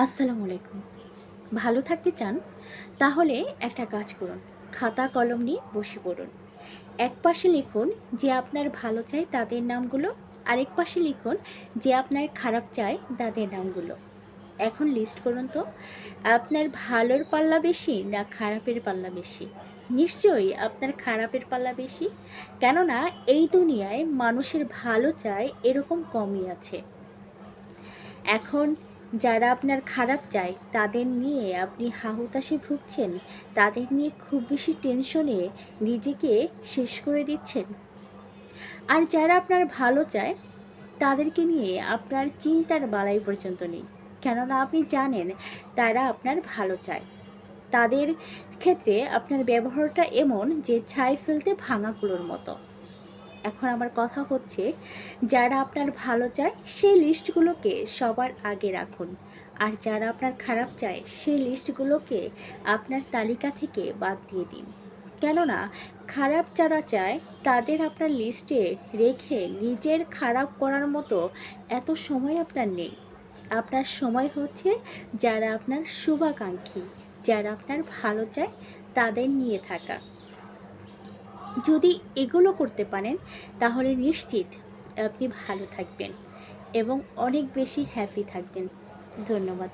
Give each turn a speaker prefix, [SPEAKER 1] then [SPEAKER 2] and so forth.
[SPEAKER 1] আসসালামু আলাইকুম। ভালো থাকতে চান? তাহলে একটা কাজ করুন, খাতা কলম নিয়ে বসে পড়ুন। এক পাশে লিখুন যে আপনার ভালো চাই তাদের নামগুলো, আরেক পাশে লিখুন যে আপনার খারাপ চাই তাদের নামগুলো। এখন লিস্ট করুন তো, আপনার ভালোর পাল্লা বেশি না খারাপের পাল্লা বেশি? নিশ্চয়ই আপনার খারাপের পাল্লা বেশি? কেননা এই দুনিয়ায় মানুষের ভালো চায় এরকম কমই আছে। এখন যারা আপনার খারাপ চায়, তাদের নিয়ে আপনি হাহুতাশে ভুগছেন, তাদের নিয়ে খুব বেশি টেনশনে নিজেকে শেষ করে দিচ্ছেন। আর যারা আপনার ভালো চায়, তাদেরকে নিয়ে আপনার চিন্তার বালাই পর্যন্ত নেই। কেননা আপনি জানেন, তারা আপনার ভালো চায়। তাদের ক্ষেত্রে আপনার ব্যবহারটা এমন যে ছাই ফেলতে ভাঙা কুলোর মতো। এখন আমার কথা হচ্ছে, যারা আপনার ভালো চায় সেই লিস্টগুলোকে সবার আগে রাখুন। আর যারা আপনার খারাপ চায় সেই লিস্টগুলোকে আপনার তালিকা থেকে বাদ দিয়ে দিন। কেননা, খারাপ যারা চায়, তাদের আপনার লিস্টে রেখে নিজের খারাপ করার মতো এত সময় আপনার নেই। আপনার সময় হচ্ছে যারা আপনার শুভাকাঙ্ক্ষী, যারা আপনার ভালো চায়, তাদের নিয়ে থাকা। যদি এগুলো করতে পারেন, তাহলে নিশ্চিত আপনি ভালো থাকবেন এবং অনেক বেশি হ্যাপি থাকবেন। ধন্যবাদ।